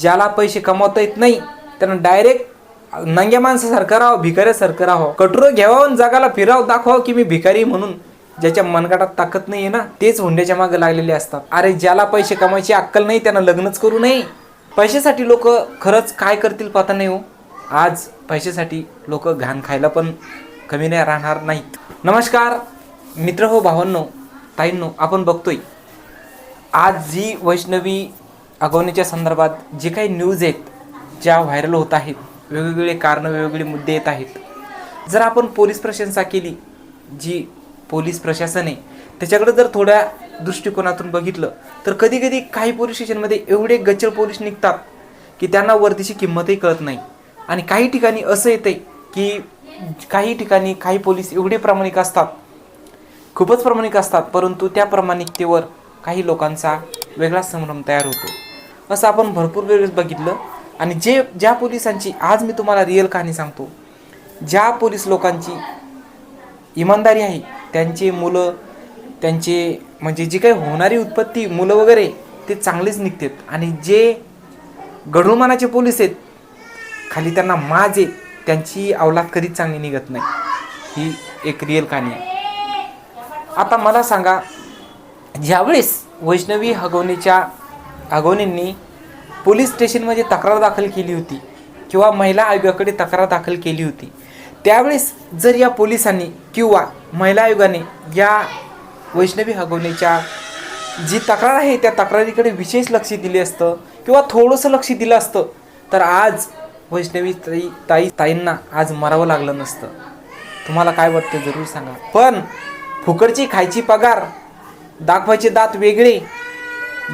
ज्याला पैसे कमवता येत नाही त्यांना डायरेक्ट नंग्या माणसासारखं राहावं भिकाऱ्यासारखं राहावं. कटोरं घ्यावं आणि जगाला फिरावं दाखवावं की मी भिकारी म्हणून ज्याच्या मनगटात ताकद नाही आहे ना तेच हुंड्याच्या मागे लागलेले असतात. अरे ज्याला पैसे कमायची अक्कल नाही त्यांना लग्नच करू नये. पैशासाठी लोक खरंच काय करतील पता नाही हो. आज पैशासाठी लोक घाण खायला पण कमी नाही राहणार नाहीत. नमस्कार मित्र हो भावांनो ताईंनो आपण बघतोय. आज जी वैष्णवी अगवणीच्या संदर्भात जे काही न्यूज आहेत ज्या व्हायरल होत आहेत वेगवेगळे कारणं वेगवेगळे मुद्दे येत आहेत. जर आपण पोलीस प्रशंसा केली जी पोलीस प्रशासन आहे त्याच्याकडे जर थोड्या दृष्टिकोनातून बघितलं तर कधी कधी काही पोलीस स्टेशनमध्ये एवढे गच्चर पोलीस निघतात की त्यांना वर्दीची किंमतही कळत नाही. आणि काही ठिकाणी असं येते की काही ठिकाणी काही पोलीस एवढे प्रामाणिक असतात खूपच प्रामाणिक असतात परंतु त्या प्रामाणिकतेवर काही लोकांचा वेगळा संभ्रम तयार होतो. असं आपण भरपूर वेळेस बघितलं. आणि जे ज्या पोलिसांची आज मी तुम्हाला रिअल कहाणी सांगतो. ज्या पोलीस लोकांची इमानदारी आहे त्यांचे मुलं त्यांचे म्हणजे जी काही होणारी उत्पत्ती मुलं वगैरे ते चांगलेच निघतात. आणि जे गढूळमानाचे पोलीस आहेत खाली त्यांना माज आहे त्यांची अवलाद कधीच चांगली निघत नाही. ही एक रिअल कहाणी आहे. आता मला सांगा ज्यावेळेस वैष्णवी हगवणीच्या अगोनींनी पोलीस स्टेशनमध्ये तक्रार दाखल केली होती किंवा महिला आयोगाकडे तक्रार दाखल केली होती. त्यावेळेस जर या पोलिसांनी किंवा महिला आयोगाने या वैष्णवी हगवणीच्या जी तक्रार आहे त्या तक्रारीकडे विशेष लक्ष दिले असतं किंवा थोडंसं लक्ष दिलं असतं तर आज वैष्णवी ताई ताई ताईंना आज मरावं लागलं नसतं. तुम्हाला काय वाटतं जरूर सांगा. पण फुकटची खायची पगार दाखवायचे दात वेगळे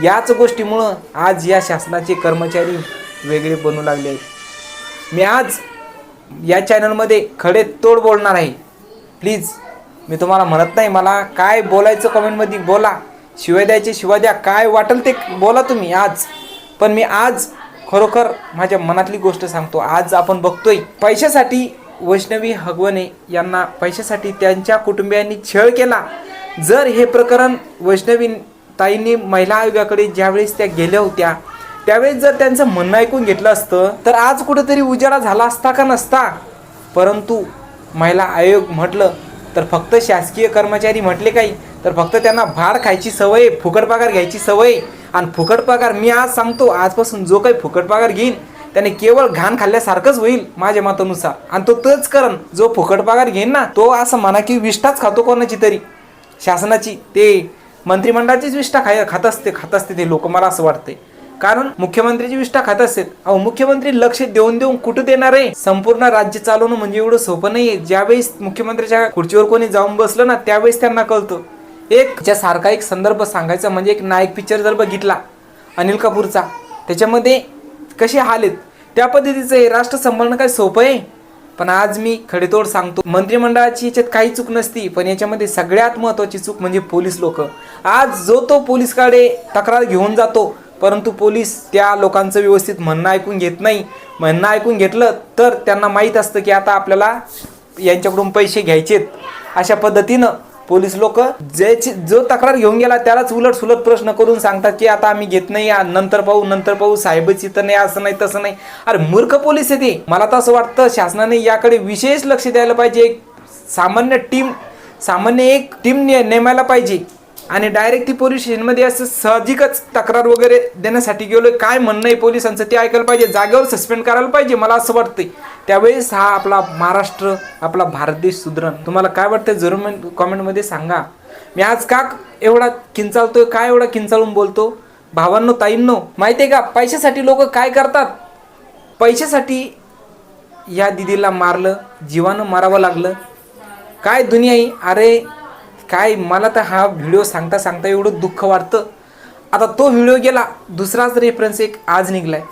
याच गोष्टीमुळं आज या शासनाचे कर्मचारी वेगळे बनू लागले आहेत. मी आज या चॅनलमध्ये खडे तोड बोलणार आहे. प्लीज मी तुम्हाला म्हणत नाही मला काय बोलायचं कमेंटमध्ये बोला. शिवाय द्यायचे शिवाय द्या. काय वाटेल ते बोला तुम्ही आज. पण मी आज खरोखर माझ्या मनातली गोष्ट सांगतो. आज आपण बघतोय पैशासाठी वैष्णवी हगवणे यांना पैशासाठी त्यांच्या कुटुंबियांनी छळ केला. जर हे प्रकरण वैष्णवी ताईंनी महिला आयोगाकडे ज्यावेळेस त्या गेल्या होत्या त्यावेळेस जर त्यांचं म्हणणं ऐकून घेतलं असतं तर आज कुठेतरी उजाडा झाला असता का नसता? परंतु महिला आयोग म्हटलं तर फक्त शासकीय कर्मचारी म्हटले काही तर फक्त त्यांना भाड खायची सवय फुकट पगार घ्यायची सवय. आणि फुकट पगार मी आज सांगतो आजपासून जो काही फुकट पगार घेईन त्याने केवळ घाण खाल्ल्यासारखंच होईल माझ्या मतानुसार. आणि तो तोच करण जो फुकट पगार घेईन ना तो असं म्हणा की विष्ठाच खातो कोणाची तरी. शासनाची ते मंत्रिमंडळाचीच विष्ठा खाय खात असते खात असते ते लोक मला असं वाटते कारण मुख्यमंत्रीची विष्ठा खात असते अहो मुख्यमंत्री लक्ष देऊन देऊन कुठं देणार आहे? संपूर्ण राज्य चालवणं म्हणजे एवढं सोपं नाहीये. ज्यावेळेस मुख्यमंत्र्याच्या खुर्चीवर कोणी जाऊन बसलं ना त्यावेळेस त्यांना कळतं. एक ज्यासारखा एक संदर्भ सांगायचा म्हणजे एक नायक पिक्चर जर बघितला अनिल कपूरचा त्याच्यामध्ये कसे हाल आहेत? त्या पद्धतीचं हे राष्ट्र सांभाळणं काय सोपं आहे? पण आज मी खडेतोड सांगतो. मंत्रिमंडळाची याच्यात काही चूक नसती पण याच्यामध्ये सगळ्यात महत्त्वाची चूक म्हणजे पोलीस लोक. आज जो तो पोलीसकडे तक्रार घेऊन जातो परंतु पोलीस त्या लोकांचं व्यवस्थित म्हणणं ऐकून घेत नाही. म्हणणं ऐकून घेतलं तर त्यांना माहीत असतं की आता आपल्याला यांच्याकडून पैसे घ्यायचेत. अशा पद्धतीनं पोलीस लोक ज्याची जो तक्रार घेऊन गेला त्यालाच उलट सुलट प्रश्न करून सांगतात की आता आम्ही घेत नाही आ, नंतर पाहू नंतर पाहू साहेबच इथं नाही असं नाही तसं नाही. अरे मूर्ख पोलीस आहे ते. मला तर असं वाटतं शासनाने याकडे विशेष लक्ष द्यायला पाहिजे. एक सामान्य टीम सामान्य एक टीम नेमायला पाहिजे. आणि डायरेक्ट ती पोलीस स्टेशनमध्ये असं साहजिकच तक्रार वगैरे देण्यासाठी गेलो काय म्हणणं आहे पोलिसांचं ते ऐकायला पाहिजे. जागेवर सस्पेंड करायला पाहिजे मला असं वाटतंय. त्यावेळेस हा आपला महाराष्ट्र आपला भारत देश सुधरण. तुम्हाला काय वाटतं जरूर कॉमेंटमध्ये सांगा. मी आज का एवढा किंचालतोय काय एवढा किंचाळून बोलतो? भावांनो ताईंनो माहिती आहे का? पैशासाठी लोक काय करतात? पैशासाठी या दिदीला मारलं जीवानं मारावं लागलं. काय दुनिया ही अरे काय मला तर हा व्हिडिओ सांगता सांगता एवढं दुःख वाटतं. आता तो व्हिडिओ गेला दुसराच रेफरन्स एक आज निघलाय.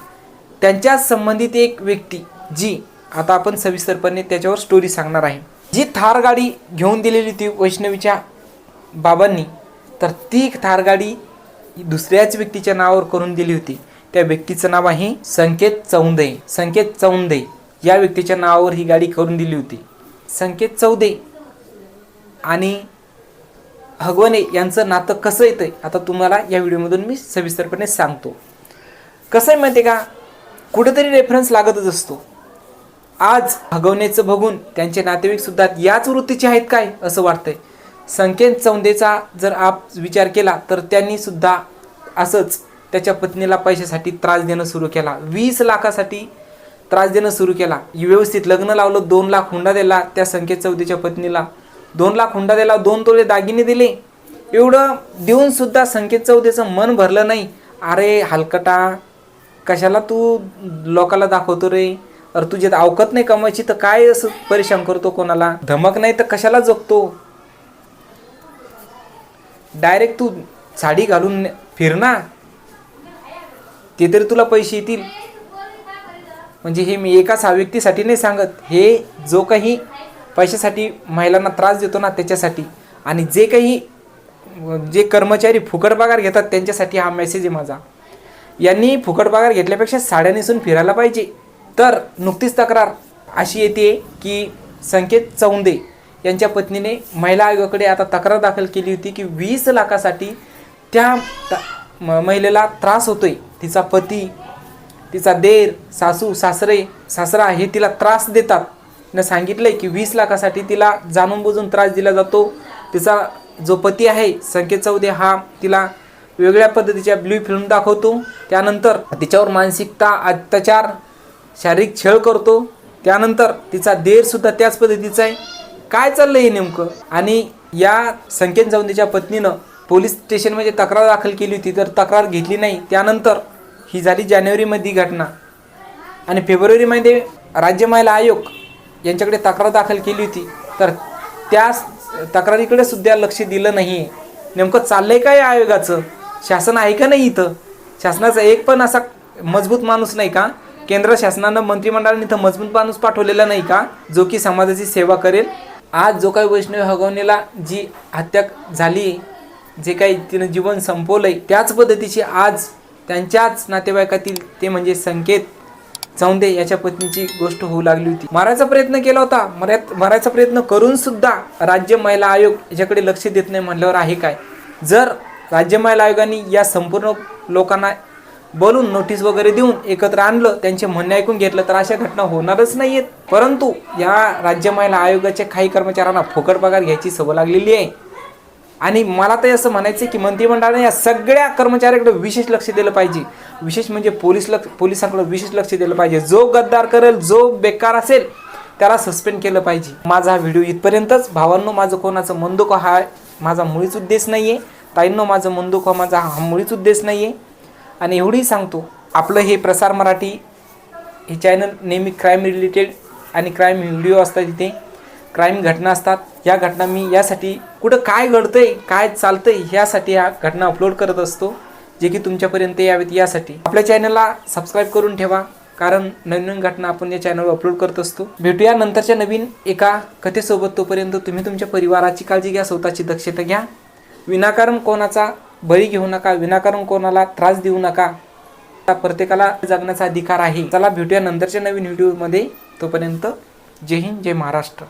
त्यांच्या संबंधित एक व्यक्ती जी आता आपण सविस्तरपणे त्याच्यावर स्टोरी सांगणार आहे. जी थार गाडी घेऊन दिलेली होती वैष्णवीच्या बाबांनी तर ती थार गाडी दुसऱ्याच व्यक्तीच्या नावावर करून दिली होती. त्या व्यक्तीचं नाव आहे संकेत चौंदे. संकेत चौंदे या व्यक्तीच्या नावावर ही गाडी करून दिली होती. संकेत चौदे आणि हगवणे यांचं नातं कसं येतं आता तुम्हाला या व्हिडिओमधून मी सविस्तरपणे सांगतो. कसं आहे माहिती आहे का? कुठेतरी रेफरन्स लागतच असतो. आज भगवनेचं बघून त्यांचे नातेवाईकसुद्धा याच वृत्तीचे आहेत काय असं वाटतंय. संकेत चौंदेचा जर आप विचार केला तर त्यांनी सुद्धा असंच त्याच्या पत्नीला पैशासाठी त्रास देणं सुरू केला. वीस लाखासाठी त्रास देणं सुरू केला. व्यवस्थित लग्न लावलं दोन लाख हुंडा दिला त्या संकेत चौधरीच्या पत्नीला. दोन लाख हुंडा दिला दोन तोळे दागिने दिले. एवढं देऊन सुद्धा संकेत चौधरीचं मन भरलं नाही. अरे हलकटा कशाला तू लोकाला दाखवतो रे? अरे तुझ्यात अवकत नाही कमायची तर काय असं परेशान करतो कोणाला? धमक नाही तर कशाला जगतो? डायरेक्ट तू साडी घालून फिर ना. ते तरी तुला पैसे येतील. म्हणजे हे मी एकाच व्यक्तीसाठी नाही सांगत. हे जो काही पैशासाठी महिलांना त्रास देतो ना त्याच्यासाठी. आणि जे काही जे कर्मचारी फुकट पगार घेतात त्यांच्यासाठी हा मेसेज आहे माझा. यांनी फुकट पगार घेतल्यापेक्षा साड्या नेसून फिरायला पाहिजे. तर नुकतीच तक्रार अशी येते की संकेत चौंदे यांच्या पत्नीने महिला आयोगाकडे आता तक्रार दाखल केली होती की वीस लाखासाठी त्या म- महिलेला त्रास होतोय. तिचा पती तिचा देर सासू सासरे सासरा हे तिला त्रास देतात. न सांगितलंय की वीस लाखासाठी तिला जाणून बुजून त्रास दिला जातो. तिचा जो पती आहे संकेत चौदे हा तिला वेगळ्या पद्धतीच्या ब्ल्यू फिल्म दाखवतो. त्यानंतर तिच्यावर मानसिकता अत्याचार शारीरिक छळ करतो. त्यानंतर तिचा देर सुद्धा त्याच पद्धतीचा आहे. काय चाललं हे नेमकं? आणि या संकेत चौधेच्या पत्नीनं पोलीस स्टेशनमध्ये तक्रार दाखल केली होती तर तक्रार घेतली नाही. त्यानंतर ही झाली जानेवारीमध्ये घटना. आणि फेब्रुवारीमध्ये राज्य महिला आयोग यांच्याकडे तक्रार दाखल केली होती. तर त्या तक्रारीकडे सुद्धा लक्ष दिलं नाही. आहे नेमकं चाललंय काय या आयोगाचं? शासन आहे का नाही इथं? शासनाचा एक पण असा मजबूत माणूस नाही का? केंद्र शासनानं मंत्रिमंडळाने इथं मजबूत माणूस पाठवलेला नाही का? जो की समाजाची सेवा करेल. आज जो काही वैष्णवी हगवणीला जी हत्या झाली जे काही तिनं जीवन संपवलंय त्याच पद्धतीची आज त्यांच्याच नातेवाईकातील ते म्हणजे संकेत जाऊन दे याच्या पत्नीची गोष्ट होऊ लागली होती. मारायचा प्रयत्न केला होता. मर्यात मारायचा प्रयत्न करून सुद्धा राज्य महिला आयोग याच्याकडे लक्ष देत नाही म्हणल्यावर आहे काय? जर राज्य महिला आयोगाने या संपूर्ण लोकांना बोलून नोटीस वगैरे देऊन एकत्र आणलं त्यांचे म्हणणे ऐकून घेतलं तर अशा घटना होणारच नाहीयेत. परंतु या राज्य महिला आयोगाच्या काही कर्मचाऱ्यांना फुकट पगार घ्यायची सवय लागलेली आहे. आणि मला तर असं म्हणायचं आहे की मंत्रिमंडळाने या सगळ्या कर्मचाऱ्याकडे विशेष लक्ष दिलं पाहिजे. विशेष म्हणजे पोलीस लक्ष पोलिसांकडे विशेष लक्ष दिलं पाहिजे. जो गद्दार करेल जो बेकार असेल त्याला सस्पेंड केलं पाहिजे. माझा हा व्हिडिओ इथपर्यंतच. भावांनो माझं कोणाचं मंदुक हा माझा मुळीच उद्देश नाही आहे ताईंनो माझं मंदुक हा माझा हा मुळीच उद्देश नाही आहे आणि एवढंही सांगतो आपलं हे प्रसार मराठी हे चॅनल नेहमी क्राईम रिलेटेड आणि क्राईम व्हिडिओ असतात इथे. क्राईम घटना असतात. या घटना मी यासाठी कुठं काय घडतंय काय चालतंय यासाठी ह्या घटना अपलोड करत असतो जे की तुमच्यापर्यंत यावेत यासाठी. आपल्या चॅनलला सबस्क्राईब करून ठेवा कारण नवीन नवीन घटना आपण या चॅनलवर अपलोड करत असतो. भेटूया नंतरच्या नवीन एका कथेसोबत तोपर्यंत तुम्ही तुमच्या परिवाराची काळजी घ्या स्वतःची दक्षता घ्या. विनाकारण कोणाचा बळी घेऊ नका विनाकारण कोणाला त्रास देऊ नका. प्रत्येकाला जगण्याचा अधिकार आहे. चला भेटूया नंतरच्या नवीन व्हिडिओमध्ये तोपर्यंत जय हिंद जय महाराष्ट्र.